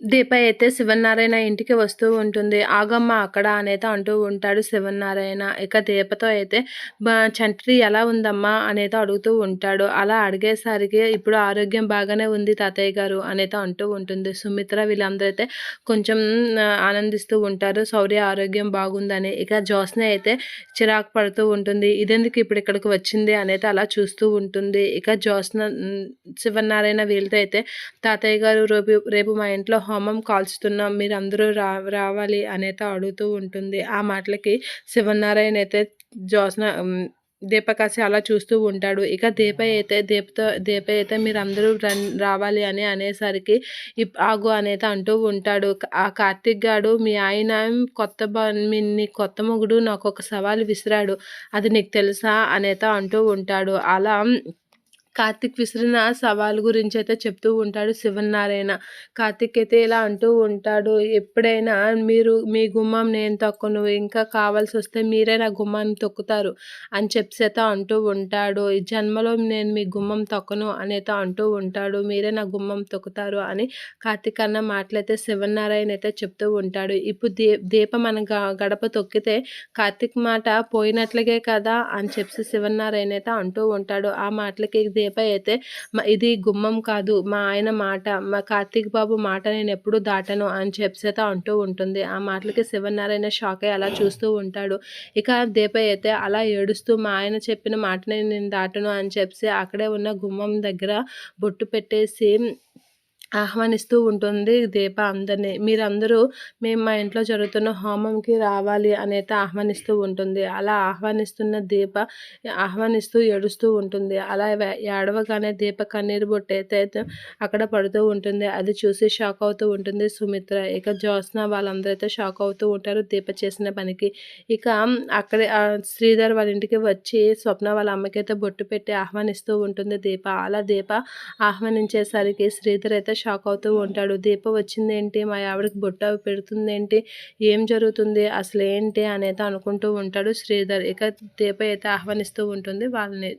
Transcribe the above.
దీప అయితే శివనారాయణ ఇంటికి వస్తూ ఉంటుంది. ఆగమ్మ అక్కడ అనేది అంటూ ఉంటాడు శివనారాయణ ఇక దీపతో అయితే చంట్రీ చంటి ఎలా ఉందమ్మా? అనేది అడుగుతూ ఉంటాడు. అలా అడిగేసరికి ఇప్పుడు ఆరోగ్యం బాగానే ఉంది తాతయ్య గారు అనేది అంటూ ఉంటుంది. సుమిత్ర వీళ్ళందరూ అయితే కొంచెం ఆనందిస్తూ ఉంటారు. శౌర్య ఆరోగ్యం బాగుందని. ఇక జ్యోత్స్న అయితే చిరాకు పడుతూ ఉంటుంది. ఇదెందుకు ఇప్పుడు ఇక్కడికి వచ్చింది? అనేది అలా చూస్తూ ఉంటుంది. ఇక జ్యోత్స్న శివన్నారాయణ శివనారాయణ వీళ్ళతో అయితే తాతయ్య గారు రేపు రేపు మా ఇంట్లో హోమం కాల్చుతున్నాం మీరు అందరూ రా రావాలి అనేది అడుగుతూ ఉంటుంది. ఆ మాటలకి శివనారాయణ అయితే జ్యోత్స్న దీపకాశి అలా చూస్తూ ఉంటాడు. ఇక దీప అయితే దీపతో దీప అయితే మీరు అందరూ రన్ రావాలి అని అనేసరికి ఇప్ ఆగు అనేది అంటూ ఉంటాడు. ఆ కార్తిక్ గాడు మీ ఆయన కొత్త మీ నీ కొత్త మొగుడు నాకు ఒక సవాల్ విసిరాడు. అది నీకు తెలుసా? అనేత అంటూ ఉంటాడు. అలా కార్తిక్ విసిరిన సవాల్ గురించి అయితే చెప్తూ ఉంటాడు శివనారాయణ కార్తిక్ అయితే ఇలా అంటూ ఉంటాడు ఎప్పుడైనా మీరు మీ గుమ్మం నేను తొక్కను ఇంకా కావాల్సి వస్తే మీరే నా గుమ్మాన్ని తొక్కుతారు అని చెప్పేత అంటూ ఉంటాడు. ఈ జన్మలో నేను మీ గుమ్మం తొక్కను అనేత అంటూ ఉంటాడు. మీరే నా గుమ్మం తొక్కుతారు అని కార్తిక్ అన్న మాటలైతే శివనారాయణ అయితే చెప్తూ ఉంటాడు. ఇప్పుడు దీ దీపం మన గ- గడప తొక్కితే కార్తిక్ మాట పోయినట్లుగే కదా అని చెప్పి శివనారాయణ అయితే అంటూ ఉంటాడు. ఆ మాటలకి దీప అయితే ఇది గుమ్మం కాదు. మా ఆయన మాట మా కార్తీక్ బాబు మాట నేను ఎప్పుడు దాటను అని చెప్పేత అంటూ ఉంటుంది. ఆ మాటలకి శివనారాయణ షాక్ అయ్యి అలా చూస్తూ ఉంటాడు. ఇక దీపై అయితే అలా ఏడుస్తూ మా ఆయన చెప్పిన మాటనే నేను దాటను అని చెప్పి అక్కడే ఉన్న గుమ్మం దగ్గర బొట్టు పెట్టేసి ఆహ్వానిస్తూ ఉంటుంది. దీప అందరినీ మీరందరూ మేము మా ఇంట్లో జరుగుతున్న హోమంకి రావాలి అనేది ఆహ్వానిస్తూ ఉంటుంది. అలా ఆహ్వానిస్తున్న దీప ఆహ్వానిస్తూ ఏడుస్తూ ఉంటుంది. అలా ఏడవగానే దీప కన్నీరు బొట్టయితే అక్కడ పడుతూ ఉంటుంది. అది చూసి షాక్ అవుతూ ఉంటుంది సుమిత్ర. ఇక జ్యోత్స్న వాళ్ళందరూ అయితే షాక్ అవుతూ ఉంటారు దీప చేసిన పనికి. ఇక అక్కడే శ్రీధర్ వాళ్ళ ఇంటికి వచ్చి స్వప్న వాళ్ళ అమ్మకైతే బొట్టు పెట్టి ఆహ్వానిస్తూ ఉంటుంది దీప అలా దీప ఆహ్వానించేసరికి శ్రీధర్ అయితే షాక్ అవుతూ ఉంటాడు. దీప వచ్చిందేంటి? మా ఆవిడకి బొట్ట పెడుతుందేంటి? ఏం జరుగుతుంది? అసలు ఏంటి అనేది అనుకుంటూ ఉంటాడు శ్రీధర్. ఇక దీప అయితే ఆహ్వానిస్తూ ఉంటుంది వాళ్ళని.